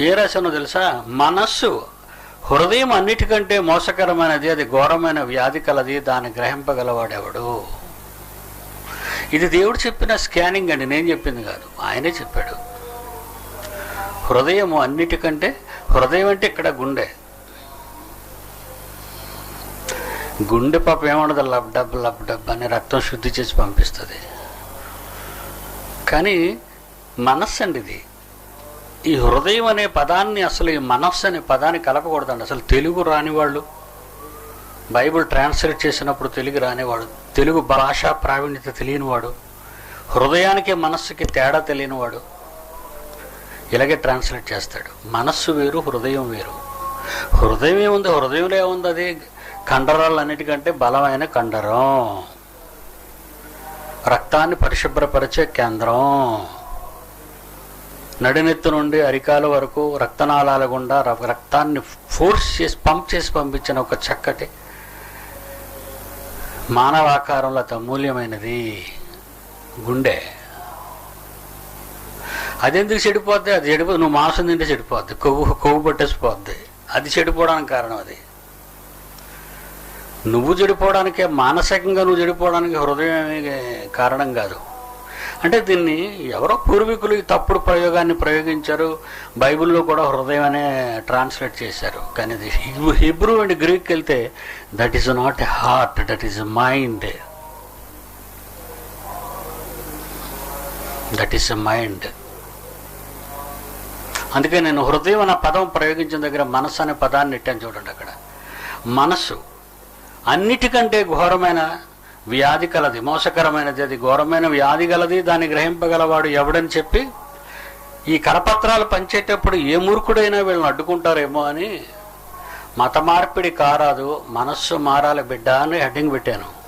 ఏ రాశానో తెలుసా? మనస్సు. హృదయం అన్నిటికంటే మోసకరమైనది అది ఘోరమైన వ్యాధి కలది దాన్ని గ్రహింపగలవాడెవడు? ఇది దేవుడు చెప్పిన స్కానింగ్ అండి నేను చెప్పింది కాదు ఆయనే చెప్పాడు. హృదయము అన్నిటికంటే హృదయం అంటే ఇక్కడ గుండె. గుండె పాప ఏమన్నది లబ్ డబ్ లబ్ డబ్ అని రక్తం శుద్ధి చేసి పంపిస్తుంది. కానీ మనస్సు అండి ఇది. ఈ హృదయం అనే పదాన్ని అసలు ఈ మనస్సు అనే పదాన్ని కలపకూడదండి. అసలు తెలుగు రానివాళ్ళు బైబిల్ ట్రాన్స్లేట్ చేసినప్పుడు తెలుగు రానివాడు తెలుగు భాషా ప్రావీణ్యత తెలియనివాడు హృదయానికి మనస్సుకి తేడా తెలియనివాడు ఇలాగే ట్రాన్స్లేట్ చేస్తాడు. మనస్సు వేరు హృదయం వేరు. హృదయం ఏముంది? హృదయంలో ఏముంది అది? కండరాలన్నిటికంటే బలమైన కండరం. రక్తాన్ని పరిశుభ్రపరిచే కేంద్రం. నడినెత్తు నుండి అరికాల వరకు రక్తనాళాల గుండా ర- రక్తాన్ని ఫోర్స్ చేసి పంప్ చేసి పంపించిన ఒక చక్కటి మానవాకారంలో అతి అమూల్యమైనది గుండె. అదెందుకు చెడిపోద్ది? అది చెడిపో నువ్వు మాంసం తింటే చెడిపోద్ది. కొవ్వు కొవ్వు పట్టేసిపోద్ది. అది చెడిపోవడానికి కారణం అది. నువ్వు చెడిపోవడానికే మానసికంగా నువ్వు చెడిపోవడానికి హృదయమే కారణం కాదు. అంటే దీన్ని ఎవరో పూర్వీకులు ఈ తప్పుడు ప్రయోగాన్ని ప్రయోగించారు. బైబిల్లో కూడా హృదయం అనే ట్రాన్స్లేట్ చేశారు. కానీ ఇది హిబ్రూ- హిబ్రూ అండ్ గ్రీక్ వెళ్తే that is not a heart that is mind that is a mind అందుకే నేను హృదయం అన్న పదం ప్రయోగించిన దగ్గర మనస్సు అనే పదాన్ని నెట్టాను చూడండి అక్కడ. మనస్సు అన్నిటికంటే ఘోరమైన వ్యాధి కలది. మోసకరమైనది అది ఘోరమైన వ్యాధి గలది దాన్ని గ్రహింపగలవాడు ఎవడని చెప్పి ఈ కరపత్రాలు పంచేటప్పుడు ఏ మూర్ఖుడైనా వీళ్ళని అడ్డుకుంటారేమో అని మత మార్పిడి కారాదు మనస్సు మారాలి బిడ్డ అని హెడ్డింగ్ పెట్టాను.